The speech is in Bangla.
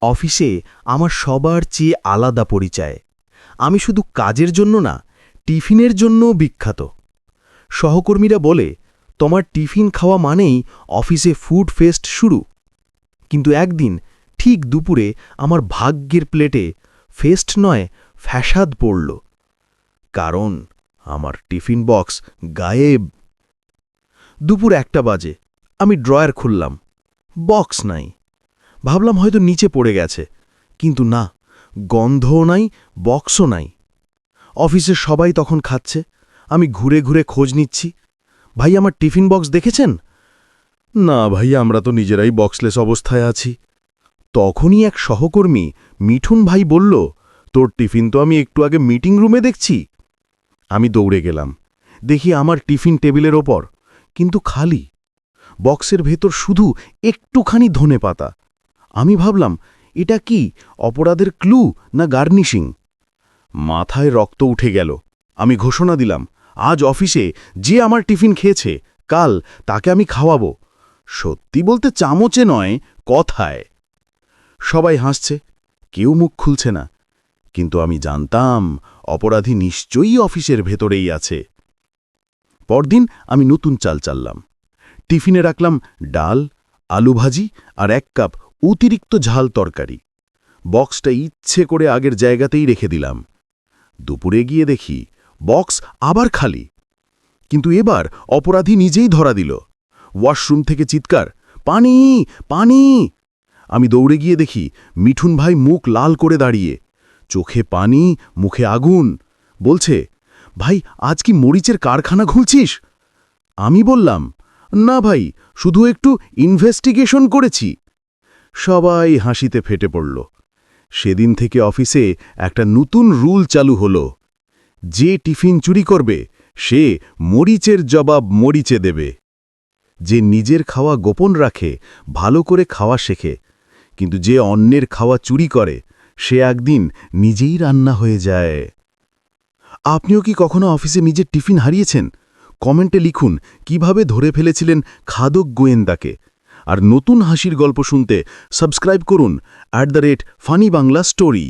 অফিসে আমার সবার চেয়ে আলাদা পরিচয়। আমি শুধু কাজের জন্য না, টিফিনের জন্যও বিখ্যাত। সহকর্মীরা বলে, তোমার টিফিন খাওয়া মানেই অফিসে ফুড ফেস্ট শুরু। কিন্তু একদিন, ঠিক দুপুরে আমার ভাগ্যের প্লেটে ফেস্ট নয়, ফ্যাসাদ পড়ল। কারণ, আমার টিফিন বক্স গায়েব। দুপুর একটা বাজে, আমি ড্রয়ার খুললাম। বক্স নাই। ভাবলাম হয়তো নিচে পড়ে গেছে। কিন্তু না, গন্ধও নাই, বক্সও নাই। অফিসের সবাই তখন খাচ্ছে, আমি ঘুরে ঘুরে খোঁজ নিচ্ছি। ভাই, আমার টিফিন বক্স দেখেছেন? না ভাই, আমরা তো নিজেরাই বক্সলেস অবস্থায় আছি। তখনই এক সহকর্মী মিঠুন ভাই বলল, তোর টিফিন তো আমি একটু আগে মিটিং রুমে দেখছি। আমি দৌড়ে গেলাম, দেখি আমার টিফিন টেবিলের ওপর, কিন্তু খালি। বক্সের ভেতর শুধু একটুখানি ধনে পাতা আমি ভাবলাম, এটা কি, অপরাধের ক্লু না গার্নিশিং? মাথায় রক্ত উঠে গেল। আমি ঘোষণা দিলাম, আজ অফিসে যে আমার টিফিন খেয়েছে, কাল তাকে আমি খাওয়াবো। সত্যি বলতে চামচে নয়, কথায়। সবাই হাসছে, কেউ মুখ খুলছে না। কিন্তু আমি জানতাম, অপরাধী নিশ্চয়ই অফিসের ভেতরেই আছে। পরদিন আমি নতুন চাল চাললাম। টিফিনে রাখলাম ডাল আলু ভাজি আর এক কাপ অতিরিক্ত ঝাল তরকারি। বক্সটা ইচ্ছে করে আগের জায়গাতেই রেখে দিলাম। দুপুরে গিয়ে দেখি, বক্স আবার খালি। কিন্তু এবার অপরাধী নিজেই ধরা দিল। ওয়াশরুম থেকে চিৎকার, পানি পানি! আমি দৌড়ে গিয়ে দেখি, মিঠুন ভাই মুখ লাল করে দাঁড়িয়ে, চোখে পানি, মুখে আগুন। বলছে, ভাই, আজ কি মরিচের কারখানা খুলছিস? আমি বললাম, না ভাই, শুধু একটু ইনভেস্টিগেশন করেছি। সবাই হাসিতে ফেটে পড়ল। সেদিন থেকে অফিসে একটা নতুন রুল চালু হল। যে টিফিন চুরি করবে, সে মরিচের জবাব মরিচে দেবে। যে নিজের খাওয়া গোপন রাখে, ভালো করে খাওয়া শেখে। কিন্তু যে অন্যের খাওয়া চুরি করে, সে একদিন নিজেই রান্না হয়ে যায়। আপনিও কি কখনো অফিসে নিজের টিফিন হারিয়েছেন? কমেন্টে লিখুন, কীভাবে ধরে ফেলেছিলেন খাদক গোয়েন্দাকে। আর নতুন হাসির গল্প শুনতে সাবস্ক্রাইব করুন at the rate funny Bangla story.